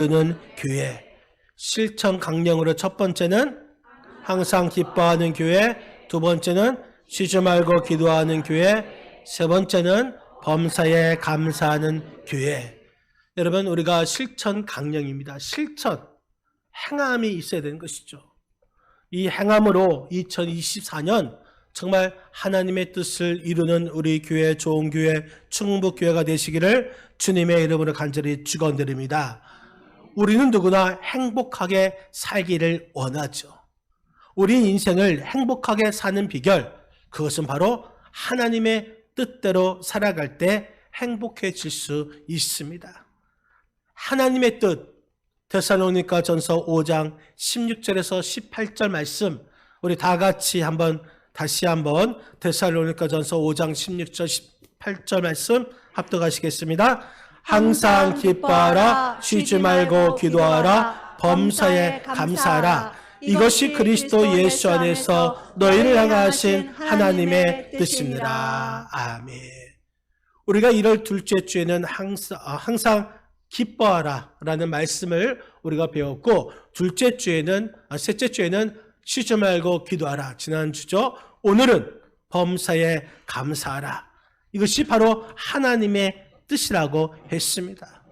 이루는 교회. 실천 강령으로 첫 번째는 항상 기뻐하는 교회, 두 번째는 쉬지 말고 기도하는 교회, 세 번째는 범사에 감사하는 교회. 여러분, 우리가 실천 강령입니다. 실천. 행함이 있어야 되는 것이죠. 이 행함으로 2024년 정말 하나님의 뜻을 이루는 우리 교회, 좋은 교회, 충북교회가 되시기를 주님의 이름으로 간절히 축원드립니다. 우리는 누구나 행복하게 살기를 원하죠. 우리 인생을 행복하게 사는 비결, 그것은 바로 하나님의 뜻대로 살아갈 때 행복해질 수 있습니다. 하나님의 뜻, 데살로니가 전서 5장 16절에서 18절 말씀, 우리 다 같이 한번 다시 한번 데살로니가 전서 5장 16절 18절 말씀 합독하시겠습니다. 항상 기뻐하라 쉬지 말고 기도하라 범사에 감사하라 이것이 그리스도 예수 안에서 너희를 향하신 하나님의 뜻입니다. 아멘. 우리가 1월 둘째 주에는 항상, 아, 항상 기뻐하라 라는 말씀을 우리가 배웠고 둘째 주에는 아, 셋째 주에는 쉬지 말고 기도하라 지난주죠. 오늘은 범사에 감사하라. 이것이 바로 하나님의 뜻이라고 했습니다.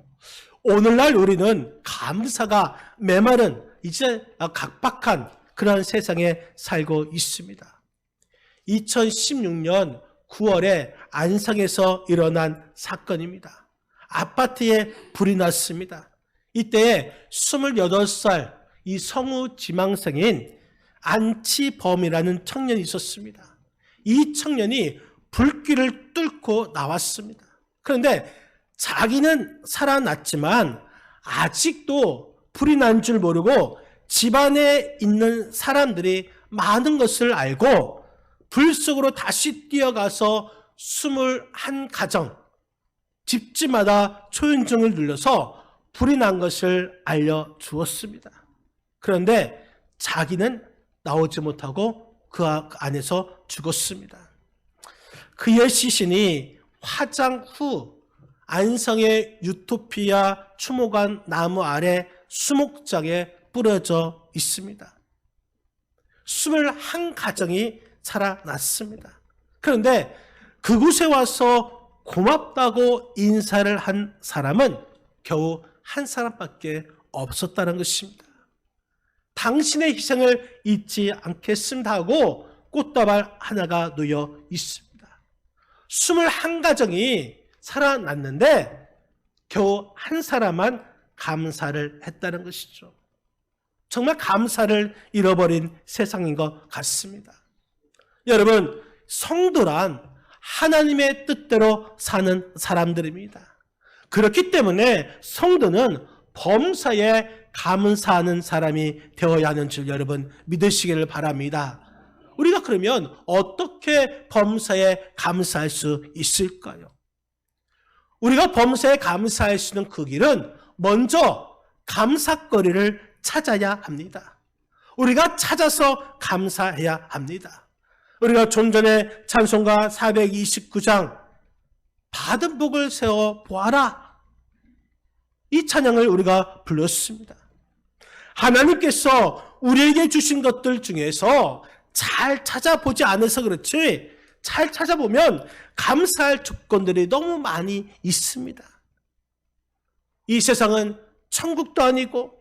오늘날 우리는 감사가 메마른 이제 각박한 그런 세상에 살고 있습니다. 2016년 9월에 안성에서 일어난 사건입니다. 아파트에 불이 났습니다. 이때 28살 이 성우 지망생인 안치범이라는 청년이 있었습니다. 이 청년이 불길을 뚫고 나왔습니다. 그런데 자기는 살아났지만 아직도 불이 난 줄 모르고 집안에 있는 사람들이 많은 것을 알고 불 속으로 다시 뛰어가서 21 가정, 집집마다 초인종을 눌러서 불이 난 것을 알려주었습니다. 그런데 자기는 나오지 못하고 그 안에서 죽었습니다. 그의 시신이 화장 후 안성의 유토피아 추모관 나무 아래 수목장에 뿌려져 있습니다. 21가정이 살아났습니다. 그런데 그곳에 와서 고맙다고 인사를 한 사람은 겨우 한 사람밖에 없었다는 것입니다. 당신의 희생을 잊지 않겠습니다 하고 꽃다발 하나가 놓여 있습니다. 21 가정이 살아났는데 겨우 한 사람만 감사를 했다는 것이죠. 정말 감사를 잃어버린 세상인 것 같습니다. 여러분, 성도란 하나님의 뜻대로 사는 사람들입니다. 그렇기 때문에 성도는 범사에 감사하는 사람이 되어야 하는 줄 여러분 믿으시기를 바랍니다. 우리가 그러면 어떻게 범사에 감사할 수 있을까요? 우리가 범사에 감사할 수 있는 그 길은 먼저 감사거리를 찾아야 합니다. 우리가 찾아서 감사해야 합니다. 우리가 좀 전에 찬송가 429장 받은 복을 세워 보아라. 이 찬양을 우리가 불렀습니다. 하나님께서 우리에게 주신 것들 중에서 잘 찾아보지 않아서 그렇지 잘 찾아보면 감사할 조건들이 너무 많이 있습니다. 이 세상은 천국도 아니고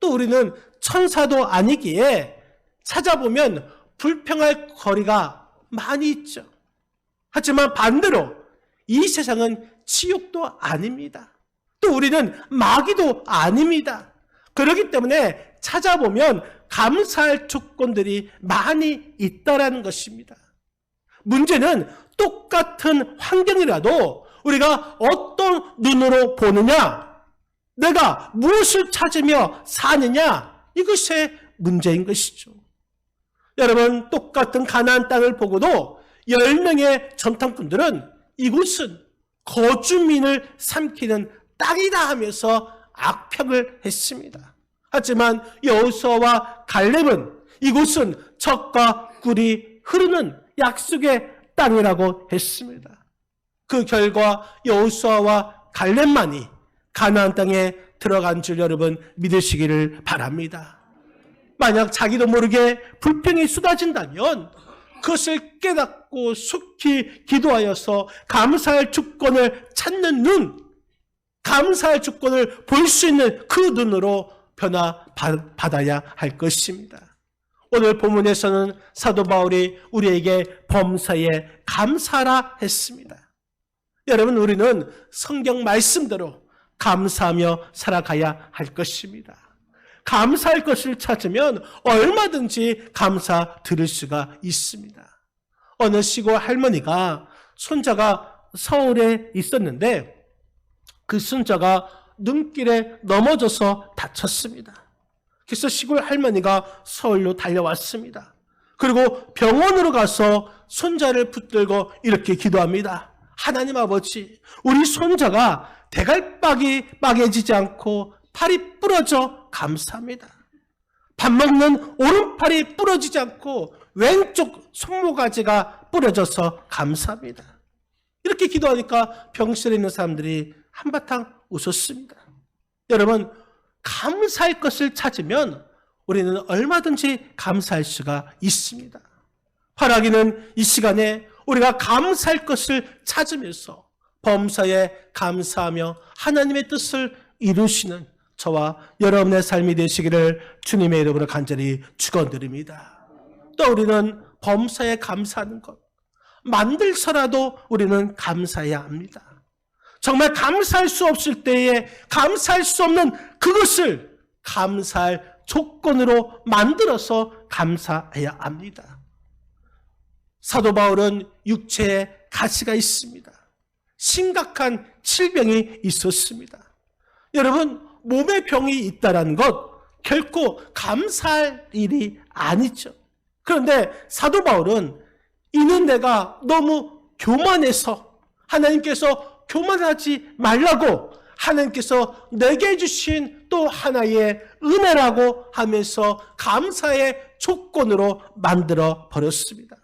또 우리는 천사도 아니기에 찾아보면 불평할 거리가 많이 있죠. 하지만 반대로 이 세상은 지옥도 아닙니다. 또 우리는 마귀도 아닙니다. 그렇기 때문에 찾아보면 감사할 조건들이 많이 있다라는 것입니다. 문제는 똑같은 환경이라도 우리가 어떤 눈으로 보느냐, 내가 무엇을 찾으며 사느냐, 이것이 문제인 것이죠. 여러분, 똑같은 가나안 땅을 보고도 10명의 전탐꾼들은 이곳은 거주민을 삼키는 땅이다 하면서 악평을 했습니다. 하지만 여호수아와 갈렙은 이곳은 적과 꿀이 흐르는 약속의 땅이라고 했습니다. 그 결과 여호수아와 갈렙만이 가나안 땅에 들어간 줄 여러분 믿으시기를 바랍니다. 만약 자기도 모르게 불평이 쏟아진다면 그것을 깨닫고 속히 기도하여서 감사할 주권을 찾는 눈, 감사할 주권을 볼 수 있는 그 눈으로 변화 받아야 할 것입니다. 오늘 본문에서는 사도 바울이 우리에게 범사에 감사라 했습니다. 여러분, 우리는 성경 말씀대로 감사하며 살아가야 할 것입니다. 감사할 것을 찾으면 얼마든지 감사 들을 수가 있습니다. 어느 시골 할머니가 손자가 서울에 있었는데 그 손자가 눈길에 넘어져서 다쳤습니다. 그래서 시골 할머니가 서울로 달려왔습니다. 그리고 병원으로 가서 손자를 붙들고 이렇게 기도합니다. 하나님 아버지, 우리 손자가 대갈박이 빠개지지 않고 팔이 부러져 감사합니다. 밥 먹는 오른팔이 부러지지 않고 왼쪽 손모가지가 부러져서 감사합니다. 이렇게 기도하니까 병실에 있는 사람들이 한바탕 웃었습니다. 여러분, 감사할 것을 찾으면 우리는 얼마든지 감사할 수가 있습니다. 파라기는 이 시간에 우리가 감사할 것을 찾으면서 범사에 감사하며 하나님의 뜻을 이루시는 저와 여러분의 삶이 되시기를 주님의 이름으로 간절히 축원드립니다. 또 우리는 범사에 감사하는 것 만들서라도 우리는 감사해야 합니다. 정말 감사할 수 없을 때에 감사할 수 없는 그것을 감사할 조건으로 만들어서 감사해야 합니다. 사도 바울은 육체에 가시가 있습니다. 심각한 질병이 있었습니다. 여러분, 몸에 병이 있다는 것 결코 감사할 일이 아니죠. 그런데 사도 바울은 이는 내가 너무 교만해서 하나님께서 교만하지 말라고 하나님께서 내게 주신 또 하나의 은혜라고 하면서 감사의 조건으로 만들어 버렸습니다.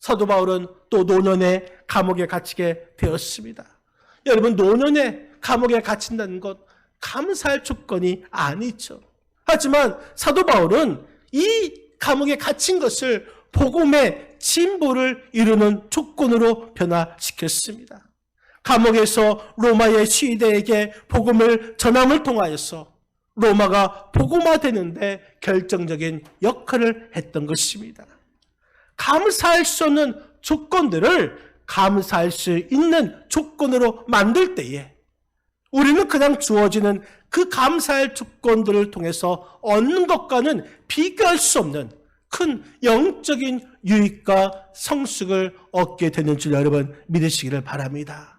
사도 바울은 또 노년에 감옥에 갇히게 되었습니다. 여러분 노년에 감옥에 갇힌다는 것 감사할 조건이 아니죠. 하지만 사도 바울은 이 감옥에 갇힌 것을 복음의 진보를 이루는 조건으로 변화시켰습니다. 감옥에서 로마의 시대에게 복음을 전함을 통하여서 로마가 복음화되는데 결정적인 역할을 했던 것입니다. 감사할 수 없는 조건들을 감사할 수 있는 조건으로 만들 때에 우리는 그냥 주어지는 그 감사할 조건들을 통해서 얻는 것과는 비교할 수 없는 큰 영적인 유익과 성숙을 얻게 되는 줄 여러분 믿으시기를 바랍니다.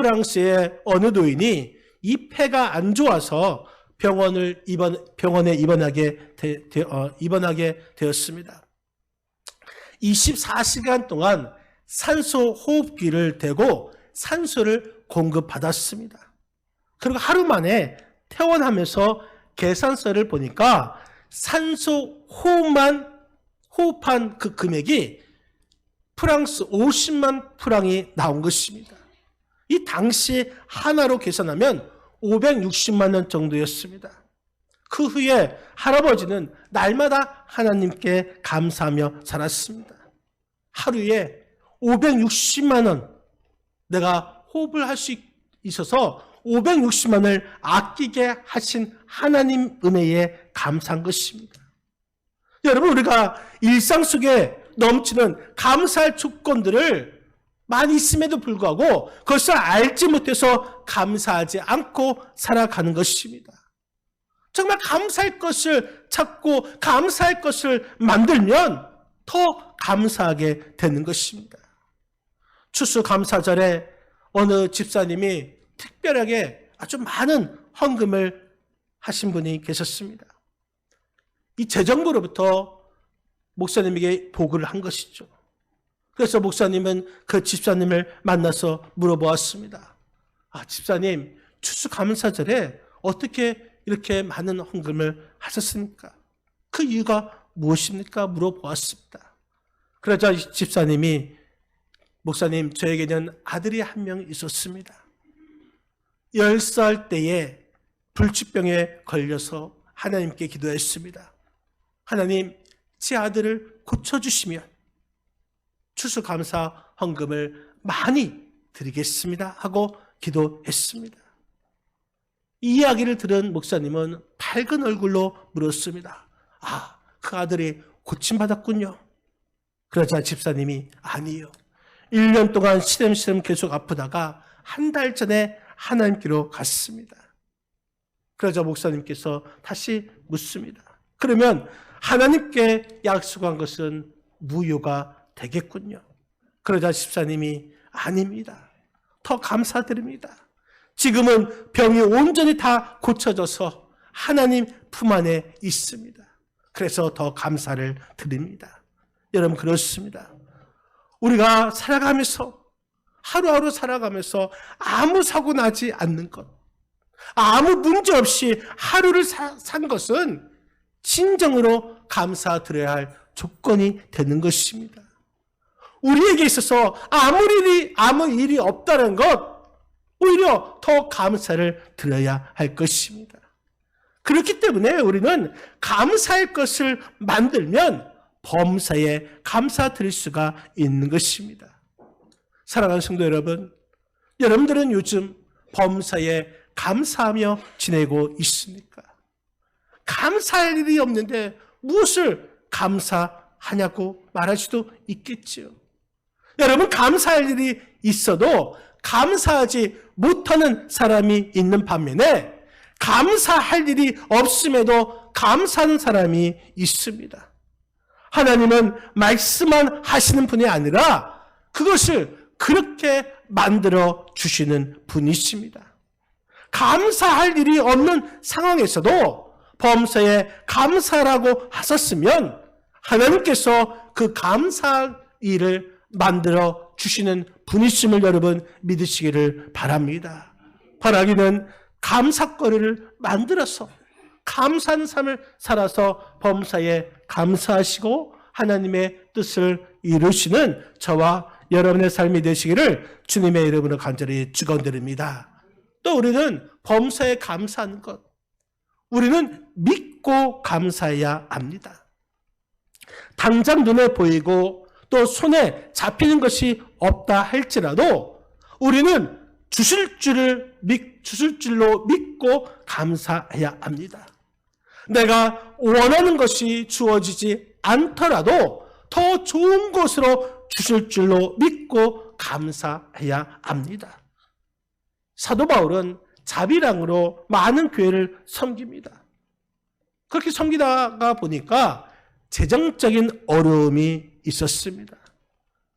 프랑스의 어느 노인이 이 폐가 안 좋아서 병원을 입원 병원에 입원하게 되, 되, 어, 입원하게 되었습니다. 24시간 동안 산소 호흡기를 대고 산소를 공급받았습니다. 그리고 하루 만에 퇴원하면서 계산서를 보니까 산소 호흡만 호흡한 그 금액이 프랑스 50만 프랑이 나온 것입니다. 이 당시 하나로 계산하면 560만 원 정도였습니다. 그 후에 할아버지는 날마다 하나님께 감사하며 살았습니다. 하루에 560만 원 내가 호흡을 할 수 있어서 560만 원을 아끼게 하신 하나님 은혜에 감사한 것입니다. 여러분 우리가 일상 속에 넘치는 감사할 조건들을 많이 있음에도 불구하고 그것을 알지 못해서 감사하지 않고 살아가는 것입니다. 정말 감사할 것을 찾고 감사할 것을 만들면 더 감사하게 되는 것입니다. 추수감사절에 어느 집사님이 특별하게 아주 많은 헌금을 하신 분이 계셨습니다. 이 재정부로부터 목사님에게 보고를 한 것이죠. 그래서 목사님은 그 집사님을 만나서 물어보았습니다. 아, 집사님, 추수감사절에 어떻게 이렇게 많은 헌금을 하셨습니까? 그 이유가 무엇입니까? 물어보았습니다. 그러자 집사님이 목사님, 저에게는 아들이 한 명 있었습니다. 10살 때에 불치병에 걸려서 하나님께 기도했습니다. 하나님, 제 아들을 고쳐주시면 추수감사 헌금을 많이 드리겠습니다. 하고 기도했습니다. 이 이야기를 들은 목사님은 밝은 얼굴로 물었습니다. 아, 그 아들이 고침받았군요. 그러자 집사님이 아니요. 1년 동안 시름시름 계속 아프다가 한 달 전에 하나님께로 갔습니다. 그러자 목사님께서 다시 묻습니다. 그러면 하나님께 약속한 것은 무효가 되겠군요. 그러자 집사님이 아닙니다. 더 감사드립니다. 지금은 병이 온전히 다 고쳐져서 하나님 품 안에 있습니다. 그래서 더 감사를 드립니다. 여러분 그렇습니다. 우리가 살아가면서 하루하루 살아가면서 아무 사고 나지 않는 것, 아무 문제 없이 하루를 사- 산 것은 진정으로 감사드려야 할 조건이 되는 것입니다. 우리에게 있어서 아무 일이 아무 일이 없다는 것 오히려 더 감사를 드려야 할 것입니다. 그렇기 때문에 우리는 감사할 것을 만들면 범사에 감사드릴 수가 있는 것입니다. 사랑하는 성도 여러분, 여러분들은 요즘 범사에 감사하며 지내고 있습니까? 감사할 일이 없는데 무엇을 감사하냐고 말할 수도 있겠지요. 여러분, 감사할 일이 있어도 감사하지 못하는 사람이 있는 반면에 감사할 일이 없음에도 감사하는 사람이 있습니다. 하나님은 말씀만 하시는 분이 아니라 그것을 그렇게 만들어 주시는 분이십니다. 감사할 일이 없는 상황에서도 범사에 감사라고 하셨으면 하나님께서 그 감사 일을 만들어 주시는 분이심을 여러분 믿으시기를 바랍니다. 바라기는 감사거리를 만들어서 감사하는 삶을 살아서 범사에 감사하시고 하나님의 뜻을 이루시는 저와 여러분의 삶이 되시기를 주님의 이름으로 간절히 축원드립니다. 또 우리는 범사에 감사하는 것, 우리는 믿고 감사해야 합니다. 당장 눈에 보이고 또 손에 잡히는 것이 없다 할지라도 우리는 주실 줄을 믿, 주실 줄로 믿고 감사해야 합니다. 내가 원하는 것이 주어지지 않더라도 더 좋은 곳으로 주실 줄로 믿고 감사해야 합니다. 사도 바울은 자비랑으로 많은 교회를 섬깁니다. 그렇게 섬기다가 보니까 재정적인 어려움이 있었습니다.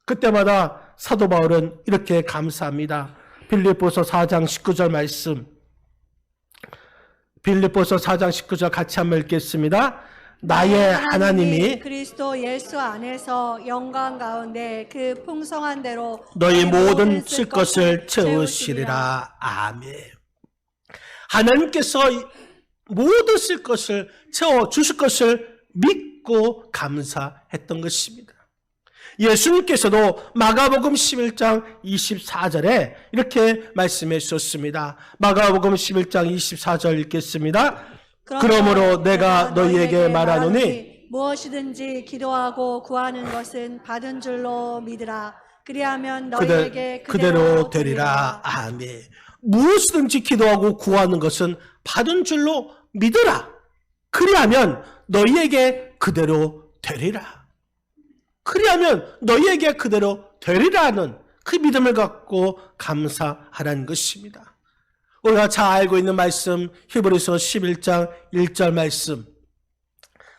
그때마다 사도 바울은 이렇게 감사합니다. 빌립보서 4장 19절 말씀. 빌립보서 4장 19절 같이 한번 읽겠습니다. 나의 하나님이 그리스도 예수 안에서 영광 가운데 그 풍성한 대로 너희 모든 쓸 것을 채우시리라. 아멘. 하나님께서 모든 쓸 것을 채워 주실 것을 믿 고 감사했던 것입니다. 예수님께서도 마가복음 11장 24절에 이렇게 말씀해 주셨습니다. 마가복음 11장 24절 읽겠습니다. 그러므로 내가 너희에게 말하노니 무엇이든지 기도하고 구하는 것은 받은 줄로 믿으라. 그리하면 너희에게 그대로 되리라. 아멘. 무엇이든지 기도하고 구하는 것은 받은 줄로 믿어라. 그리하면 너희에게 그대로 되리라. 그리하면 너희에게 그대로 되리라는 그 믿음을 갖고 감사하라는 것입니다. 우리가 잘 알고 있는 말씀 히브리서 11장 1절 말씀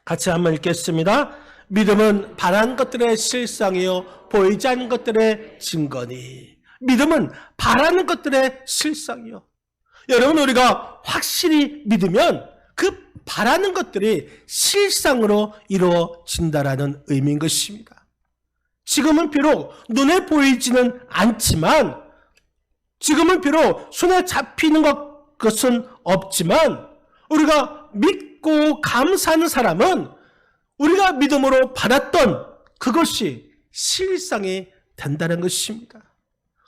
같이 한번 읽겠습니다. 믿음은 바란 것들의 실상이요 보이지 않는 것들의 증거니 믿음은 바라는 것들의 실상이요 여러분 우리가 확실히 믿으면 그 바라는 것들이 실상으로 이루어진다라는 의미인 것입니다. 지금은 비록 눈에 보이지는 않지만 지금은 비록 손에 잡히는 것, 것은 없지만 우리가 믿고 감사하는 사람은 우리가 믿음으로 받았던 그것이 실상이 된다는 것입니다.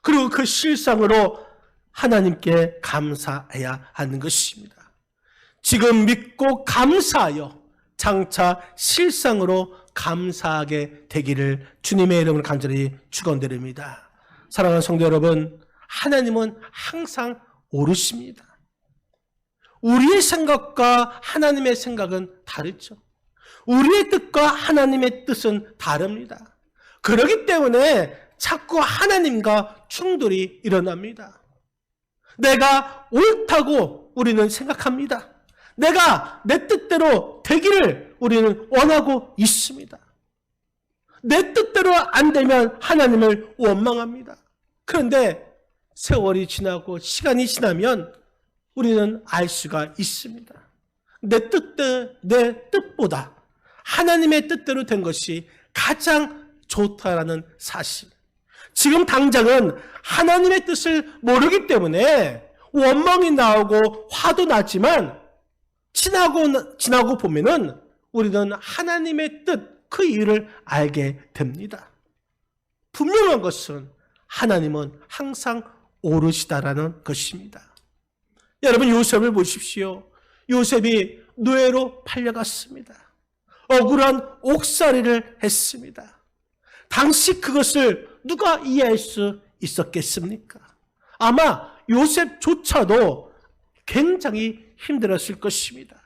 그리고 그 실상으로 하나님께 감사해야 하는 것입니다. 지금 믿고 감사하여 장차 실상으로 감사하게 되기를 주님의 이름을 간절히 축원드립니다. 사랑하는 성도 여러분, 하나님은 항상 오르십니다. 우리의 생각과 하나님의 생각은 다르죠. 우리의 뜻과 하나님의 뜻은 다릅니다. 그렇기 때문에 자꾸 하나님과 충돌이 일어납니다. 내가 옳다고 우리는 생각합니다. 내가 내 뜻대로 되기를 우리는 원하고 있습니다. 내 뜻대로 안 되면 하나님을 원망합니다. 그런데 세월이 지나고 시간이 지나면 우리는 알 수가 있습니다. 내 뜻대, 내 뜻보다 하나님의 뜻대로 된 것이 가장 좋다라는 사실. 지금 당장은 하나님의 뜻을 모르기 때문에 원망이 나오고 화도 나지만 지나고 지나고 보면은 우리는 하나님의 뜻 그 이유를 알게 됩니다. 분명한 것은 하나님은 항상 오르시다라는 것입니다. 여러분 요셉을 보십시오. 요셉이 노예로 팔려갔습니다. 억울한 옥살이를 했습니다. 당시 그것을 누가 이해할 수 있었겠습니까? 아마 요셉조차도 굉장히 힘들었을 것입니다.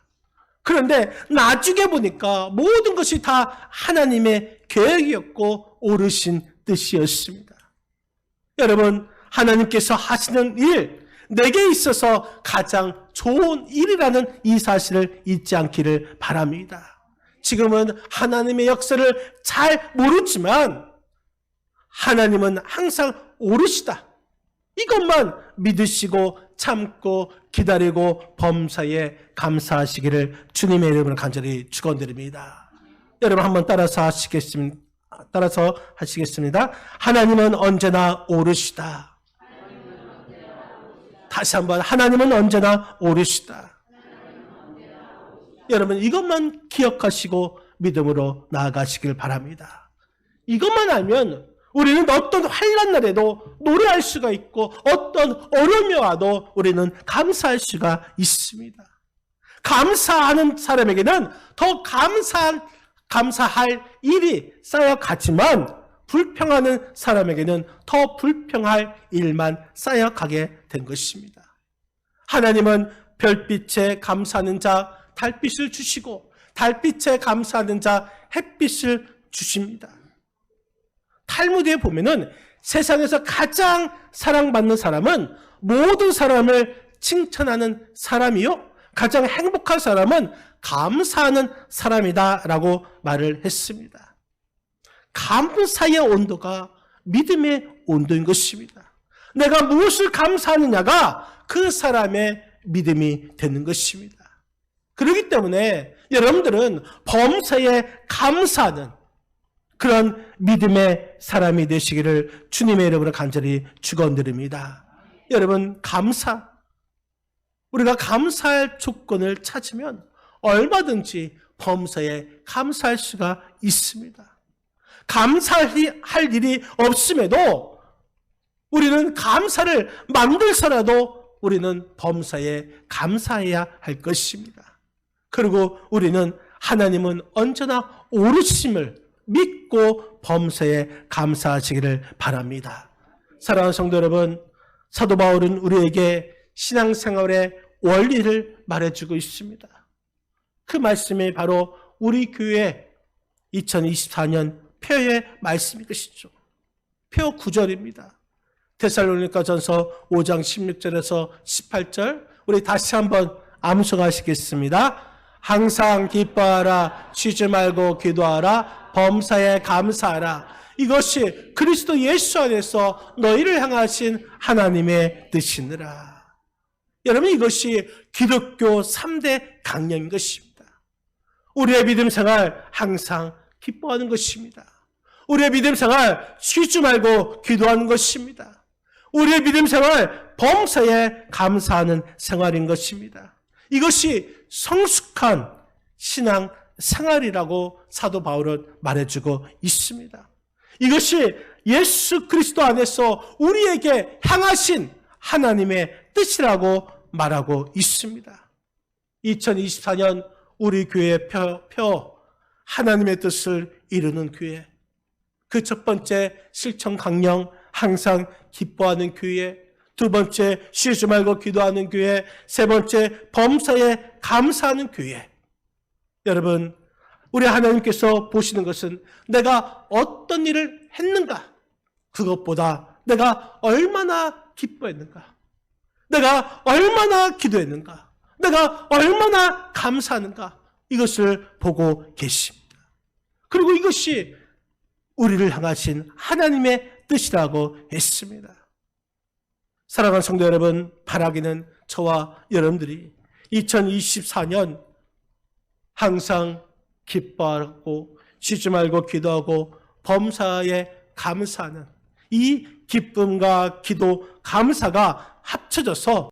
그런데 나중에 보니까 모든 것이 다 하나님의 계획이었고 오르신 뜻이었습니다. 여러분, 하나님께서 하시는 일, 내게 있어서 가장 좋은 일이라는 이 사실을 잊지 않기를 바랍니다. 지금은 하나님의 역사를 잘 모르지만 하나님은 항상 오르시다. 이것만 믿으시고 참고 기다리고 범사에 감사하시기를 주님의 이름으로 간절히 축원드립니다. 여러분 한번 따라서 하시겠습니다. 따라서 하시겠습니다. 하나님은 언제나 오르시다. 다시 한번 하나님은 언제나 오르시다. 여러분 이것만 기억하시고 믿음으로 나아가시길 바랍니다. 이것만 알면 우리는 어떤 환란 날에도 노래할 수가 있고 어떤 어려움이 와도 우리는 감사할 수가 있습니다. 감사하는 사람에게는 더 감사한 감사할 일이 쌓여가지만 불평하는 사람에게는 더 불평할 일만 쌓여가게 된 것입니다. 하나님은 별빛에 감사하는 자 달빛을 주시고 달빛에 감사하는 자 햇빛을 주십니다. 탈무드에 보면은 세상에서 가장 사랑받는 사람은 모든 사람을 칭찬하는 사람이요. 가장 행복한 사람은 감사하는 사람이다 라고 말을 했습니다. 감사의 온도가 믿음의 온도인 것입니다. 내가 무엇을 감사하느냐가 그 사람의 믿음이 되는 것입니다. 그렇기 때문에 여러분들은 범사에 감사하는 그런 믿음의 사람이 되시기를 주님의 이름으로 간절히 축원드립니다. 여러분 감사 우리가 감사할 조건을 찾으면 얼마든지 범사에 감사할 수가 있습니다. 감사할 일이 없음에도 우리는 감사를 만들서라도 우리는 범사에 감사해야 할 것입니다. 그리고 우리는 하나님은 언제나 오르심을 믿고 범사에 감사하시기를 바랍니다. 사랑하는 성도 여러분, 사도 바울은 우리에게 신앙생활의 원리를 말해주고 있습니다. 그 말씀이 바로 우리 교회 2024년 표의 말씀이 것이죠. 표 9절입니다. 데살로니가 전서 5장 16절에서 18절 우리 다시 한번 암송하시겠습니다. 항상 기뻐하라 쉬지 말고 기도하라 범사에 감사하라 이것이 그리스도 예수 안에서 너희를 향하신 하나님의 뜻이니라. 여러분 이것이 기독교 3대 강령인 것입니다. 우리의 믿음 생활 항상 기뻐하는 것입니다. 우리의 믿음 생활 쉬지 말고 기도하는 것입니다. 우리의 믿음 생활 범사에 감사하는 생활인 것입니다. 이것이 성숙한 신앙 생활이라고 사도 바울은 말해주고 있습니다. 이것이 예수 그리스도 안에서 우리에게 향하신 하나님의 뜻이라고 말하고 있습니다. 2024년 우리 교회의 표, 표 하나님의 뜻을 이루는 교회. 그 첫 번째 실천 강령 항상 기뻐하는 교회. 두 번째 쉬지 말고 기도하는 교회. 세 번째 범사에 감사하는 교회. 여러분, 우리 하나님께서 보시는 것은 내가 어떤 일을 했는가? 그것보다 내가 얼마나 기뻐했는가? 내가 얼마나 기도했는가? 내가 얼마나 감사하는가? 이것을 보고 계십니다. 그리고 이것이 우리를 향하신 하나님의 뜻이라고 했습니다. 사랑하는 성도 여러분, 바라기는 저와 여러분들이 2024년 항상 기뻐하고 쉬지 말고 기도하고 범사에 감사하는 이 기쁨과 기도, 감사가 합쳐져서